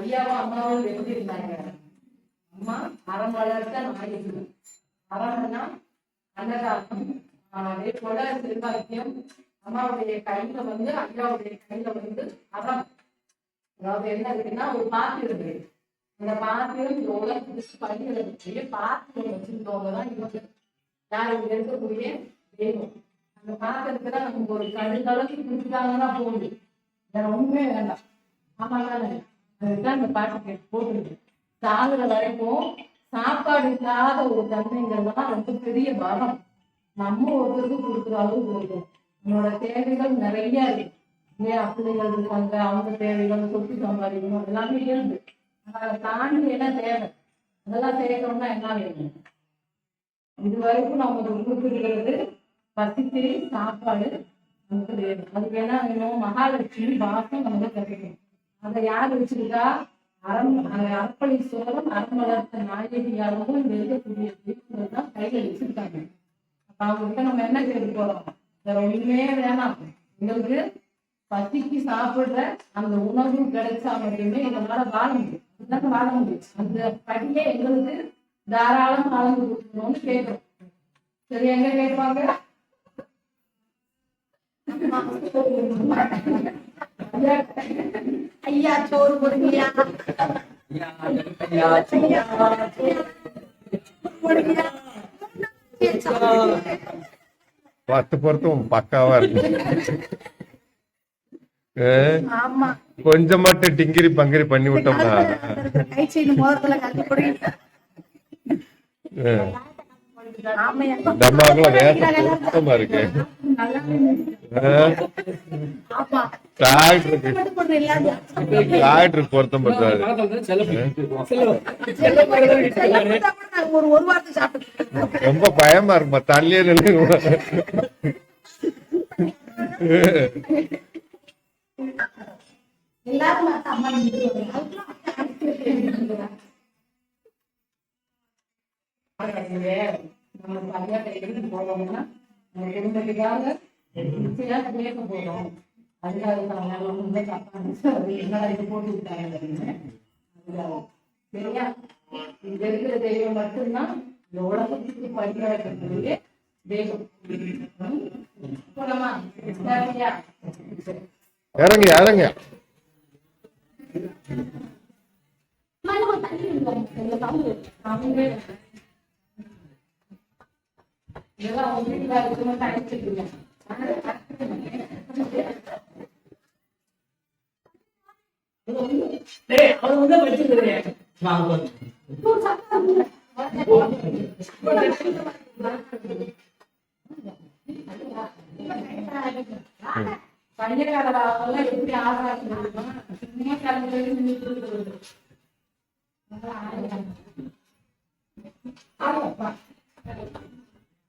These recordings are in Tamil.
ஐயாவும் அம்மாவும் எப்படி இருந்தாங்க? அம்மா அறம் வளர்த்த நாயகி அறம்னா அன்னதானம். அதே போல திருவாக்கியம் அம்மாவுடைய கையில வந்து ஐயாவுடைய கையில வந்து அறம் அதாவது என்ன இருக்குன்னா ஒரு பாத்து இருக்கு. அந்த பாத்திரம் இந்த உலகத்துக்கு படிக்கிறதுக்கு பாத்திரம் வச்சிருக்கவங்க தான் இவங்க. யார் இங்க இருக்கக்கூடிய தெய்வம் அந்த பாத்திரத்துல நமக்கு ஒரு கடுகளவுக்கு குடிச்சாங்கன்னா போகுது வேற ஒண்ணுமே வேண்டாம். ஆமா அதுதான் இந்த பாட்டு கேட்டு போட்டுருக்கு. சாகுற வரைக்கும் சாப்பாடு இல்லாத ஒரு தன்மைங்கிறதுலாம் ரொம்ப பெரிய பலம் நம்ம ஒருத்தருக்கு கொடுக்குற அளவுக்கு இருக்கும் நம்மளோட தேவைகள் நிறைய இருக்கு. இல்லையா? பிள்ளைகள் இருக்காங்க அவங்க தேவைகள் சொத்து சம்பாதிக்கணும் எல்லாமே இருந்து அதை தாண்டி என்ன தேவை? அதெல்லாம் சேர்க்கணும்னா என்ன வேணும்? இது வரைக்கும் நமக்கு கொடுத்துருக்கிறது பசித்து சாப்பாடு நமக்கு வேணும் அதுக்கு என்ன வேணும். மகாலட்சுமி பாசம் நமக்கு கிடைக்கணும் அதை யார் வச்சிருக்கா? அறம் அந்த அர்ப்பணீஸ்வரம் அறம் வளர்த்த நாயகியாகவும் வெளியக்கூடிய தெய்வங்கள் தான் கையில வச்சிருக்காங்க. அப்ப அவங்ககிட்ட நம்ம என்ன கேட்க போறோம்? வேற ஒண்ணுமே வேணாம். எங்களுக்கு பசிக்கு சாப்பிடுற அந்த உணவு கிடைச்சா மட்டுமே எங்களால வாழ முடியும். அதுதான் வாழ முடியும். அந்த படியே எங்களுக்கு தாராளம் வளர்ந்து கொடுக்கணும்னு கேட்கிறோம். சரி எங்க கேட்பாங்க? ஐயா, ஐயா சோறு போடுங்கய்யா பத்து பொருத்தம் பக்காவா இருக்கு. கொஞ்சம் மட்டும் டிங்கிரி பங்கிரி பண்ணி விட்டோம்னா டம்மாக்குள்ள வேக பொருத்தமா இருக்கு. டிராக்டருக்கு பொருத்தம் பண்றாரு. நாங்க ஒரு ஒரு வாரத்தை சாப்பிட்டு ரொம்ப பயமா இருக்குமா? தள்ளியே நின்று எல்லாரும் நம்ம பையன்கிட்ட இருந்து போறோம்னா நம்ம குடும்பத்துக்காக நிச்சயா கேட்க போறோம் அதுக்காக நம்ம ரொம்ப தப்பா இருந்துச்சு. அது இது போட்டு விட்டாங்க. அதுக்காக. சரியா இங்க இருக்கிற தெய்வம் மட்டும்தான் இந்த உலகத்துக்கு தெய்வம்? போலாமா சரியா சரி இறங்க 내가 오는 날 그만 다 이렇게 그냥 나는 다 네, 오늘 멀티 그래. 마음껏. 또 잠깐. పనిచేయ కదా వల్ల ఎప్పుడు ఆడరాకుండా నేనే కలిగి అదే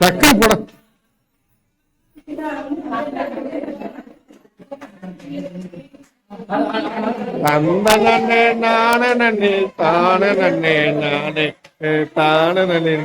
டக்கு போட Thank you. അമ്പതന്നെ നാണനെ താണനെ താണ് താണനെ ഞാൻ താണ് നന്നെ